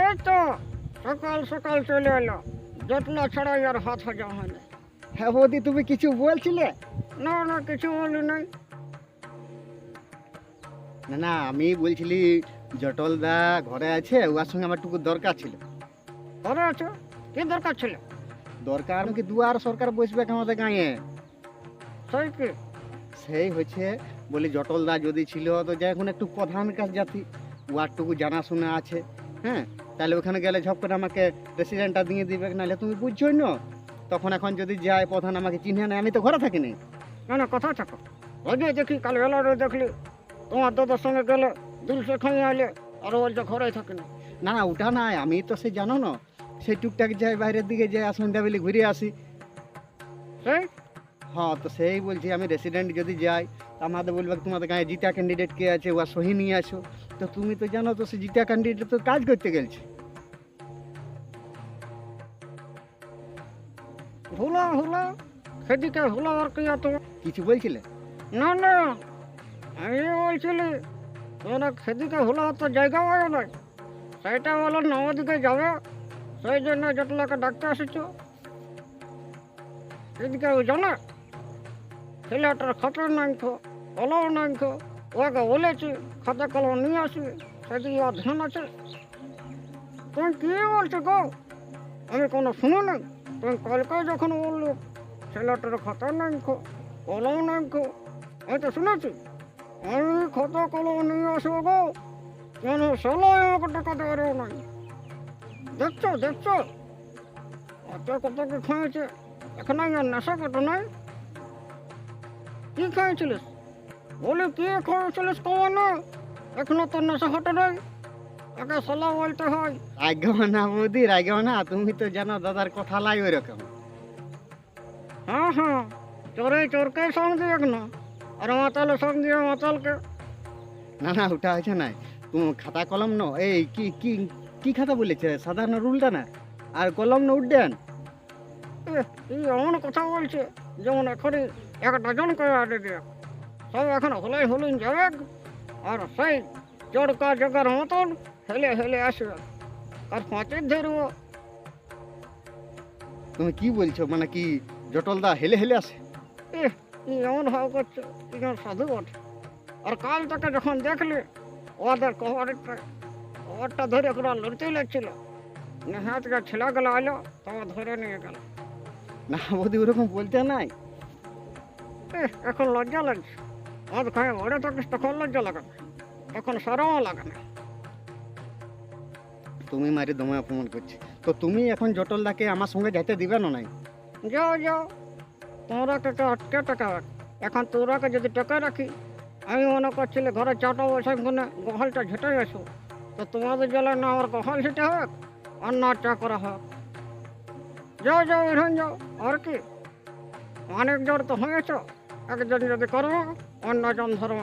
এই তো সকাল সকাল চলে এলো। জটলা ছাড়াই আর হাত হাজা হয়নি। হ্যাঁ বৌদি তুমি কিছু বলছিলে? না না কিছু বলি নাই। না না আমি বলছিলি জটল দা ঘরে আছে ওর সঙ্গে আমার টুকু দরকার ছিল। ঘরে আছো? কি দরকার ছিল? দরকার কি দুয়ার সরকার বসবে আমাদের গাঁয়ে? সেই কি? সেই হচ্ছে বলি জটল দা যদি ছিল তো যাই এখন একটু প্রধান কাজ জাতি ওয়ারটুকু জানাশোনা আছে হ্যাঁ? তাহলে ওখানে গেলে ঝপ করে আমাকে রেসিডেন্টটা দিয়ে দিবে নাহলে তুমি বুঝছোই না। তখন এখন যদি যায় প্রধান আমাকে চিনে নেয় আমি তো ঘরে থাকিনি। না না কথা থাকো। ওই যে দেখি কাল এলারে দেখলি তোমার দাদার সঙ্গে গেলে দিল সে খাইয়ে আলে আর বলছে ঘরে থাকে না। না না ওটা নাই আমি তো সে জানো না। সেই টুকটাক যাই বাইরের দিকে যাই সন্ধ্যাবেলে ঘুরে আসি। সেই? হ্যাঁ তো সেই বলছি আমি রেসিডেন্ট যদি যাই আমাদের বলবে তোমাদের গায়ে জিতা ক্যান্ডিডেট কে আছে ওয়া সহি নিয়ে আসো। তো তুমি তো জানো তো সে জিতা ক্যান্ডিডেট তো কাজ করতে গেছে ভুলা ভুলা, সেদিকে ভুলা আর কি তো কিছু বলছিলে? না না আমি বলছিলি তোরা সেদিকে ভুলা তো জায়গা হয় না সেইটা বলো নবদিকে যাবে। সেই জন্য জটলাকে ডাকতে এসেছ। এদিকে জানে? ছেলেটার খাতা নাই খো কলম ওকে বলেছি, খাতা কলম নিয়ে আসবি সেদিকে ধ্যান আছে। তুমি কি বলছো গো? আমি কোনো শুনো নাই। তুমি কালকে যখন বলল, ছেলেটার খাতা নাই খো, কলম নাই খো, আমি তো শুনেছি। আমি খাতা কলম নিয়ে আসব গো। কেন সেলাই আমাকে টাকা দেওয়ারও নাই। দেখছ দেখছ? অত কত কি খাইছে? এখন আমি নেশা কত নাই। কি খাইছিলিস? বলি কি খাইছিলিস কমা না এখনও তোর নেশা হটে নাই? একে সালা বলতে হয়। রাগেও না বৌদি রাগেও না তুমি তো জানো দাদার কথা লাই ওই রকম হ্যাঁ হ্যাঁ চোরে চোরকে সঙ্গে দিয়ে না আর মাতালে সঙ্গ মাতালকে? না না ওটা আছে না তুমি খাতা কলম নো এই কি কি কি খাতা বলেছে? সাধারণ রুলটা না? আর কলম না উড্ডেন এমন কথা বলছে? যেমন এখনই এক ডজন করে আটে দিয়ে। সব এখন হলাই হলুন যাবে আর সেই চড়কা জগার মতন হেলে হেলে আসবে। আর পাঁচের ধরব। তুমি কি বলছো? মানে কি জটল দা হেলে হেলে আসে? এমন ভাব করছে? কি যেন সাধু বটে? আর কাল তাকে যখন দেখলে ওদের কভারটা কভারটা ধরে পুরো লড়তেই লাগছিল। নেহাত গা ছেলেগুলো আলো তোমার ধরে নিয়ে গেল। না বৌদি ওরকম বলতে নাই। এখন লজ্জা লাগছে। আজ খায় বড় থাকিস তখন লজ্জা লাগে না। তখন সরমও লাগে না। তুমি মারি দমে অপমান করছি। তো তুমি এখন জটল দাকে আমার সঙ্গে যেতে দিবে না নাই? যাও যাও। তোমরা কে আটকে টাকা রাখ। এখন তোরাকে যদি টাকা রাখি আমি মনে করছিলে ঘরে চাটা বসে কোনে গহলটা ঝেটে গেছো তো তোমাদের জলে না আমার গহল ঝেটে হোক আর না চা করা হোক। যাও যাও এখন যাও। আর কি? অনেক জোর তো হয়েছ। একজন যদি করব অন্যজন ধর্ম